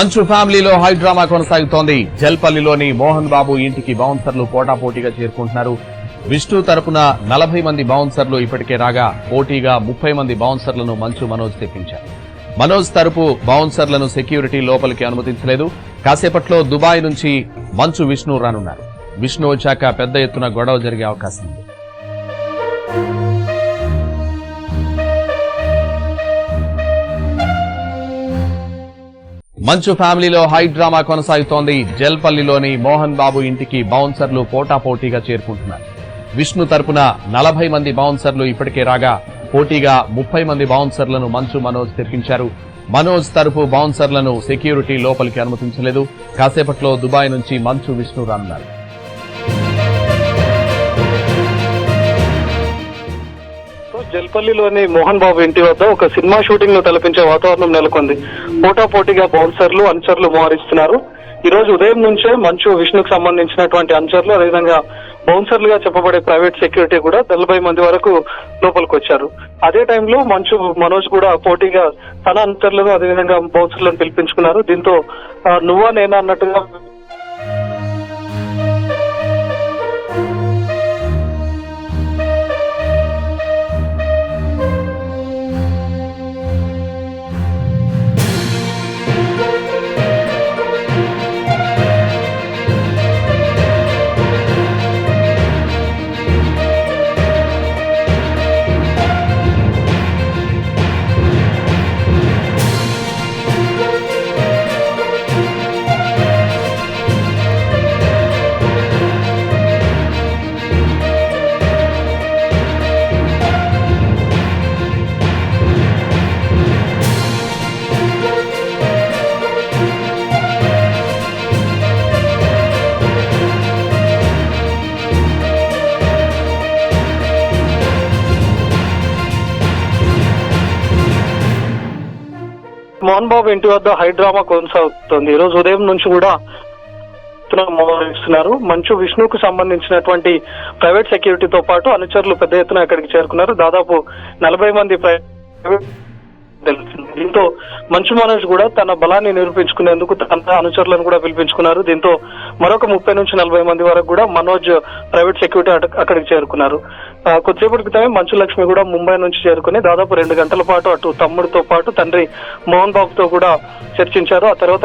మంచు ఫ్యామిలీలో high drama కొనసాగుతోంది. జల్పల్లిలోని మోహన్ బాబు ఇంటికి బౌన్సర్లు పోటాపోటీగా చేరుకుంటున్నారు. విష్ణు తరపున నలభై మంది బౌన్సర్లు ఇప్పటికే రాగా పోటీగా ముప్పై మంది బౌన్సర్లను మంచు మనోజ్ తెప్పించారు. మనోజ్ తరపు బౌన్సర్లను సెక్యూరిటీ లోపలికి అనుమతించలేదు. కాసేపట్లో దుబాయ్ నుంచి మంచు విష్ణు రానున్నారు. విష్ణు వచ్చాక పెద్ద ఎత్తున గొడవ జరిగే అవకాశం ఉంది. మంచు ఫ్యామిలీలో హై డ్రామా కొనసాగుతోంది. జల్పల్లిలోని మోహన్ బాబు ఇంటికి బౌన్సర్లు పోటాపోటీగా చేరుకుంటున్నారు. విష్ణు తరపున నలభై మంది బౌన్సర్లు ఇప్పటికే రాగా పోటీగా ముప్పై మంది బౌన్సర్లను మంచు మనోజ్ తెప్పించారు మనోజ్ తరపు బౌన్సర్లను సెక్యూరిటీ లోపలికి అనుమతించలేదు. కాసేపట్లో దుబాయ్ నుంచి మంచు విష్ణు రానున్నారు. సో మోహన్ బాబు ఇంటి వద్ద ఒక సినిమా షూటింగ్ను తలపించే వాతావరణం నెలకొంది. పోటా పోటీగా బౌన్సర్లు అనుచరులు మోహరిస్తున్నారు. ఈ రోజు ఉదయం నుంచే మంచు విష్ణుకు సంబంధించినటువంటి అనుచరులు అదేవిధంగా బౌన్సర్లుగా చెప్పబడే ప్రైవేట్ సెక్యూరిటీ కూడా నలభై మంది వరకు లోపలికి వచ్చారు అదే టైంలో మంచు మనోజ్ కూడా పోటీగా తన అనుచరులను అదేవిధంగా బౌన్సర్లను పిలిపించుకున్నారు. దీంతో నువ్వా నేనా అన్నట్టుగా మోహన్ బాబు ఇంటి వద్ద హైడ్రామా కొనసాగుతుంది. ఈ రోజు ఉదయం నుంచి కూడా మోహరిస్తున్నారు. మంచు విష్ణుకు సంబంధించినటువంటి ప్రైవేట్ సెక్యూరిటీతో పాటు అనుచరులు పెద్ద ఎత్తున ఇక్కడికి చేరుకున్నారు. దాదాపు నలభై మంది ప్రైవేట్ తెలిసింది దీంతో మంచు మనోజ్ కూడా తన బలాన్ని నిరూపించుకునేందుకు తన అనుచరులను కూడా పిలిపించుకున్నారు. దీంతో మరొక ముప్పై నుంచి నలభై మంది వరకు కూడా మనోజ్ ప్రైవేట్ సెక్యూరిటీ అక్కడికి చేరుకున్నారు. కొద్దిసేపటి క్రితమే మంచు లక్ష్మి కూడా ముంబై నుంచి చేరుకుని దాదాపు రెండు గంటల పాటు అటు తమ్ముడితో పాటు తండ్రి మోహన్ బాబుతో కూడా చర్చించారు. ఆ తర్వాత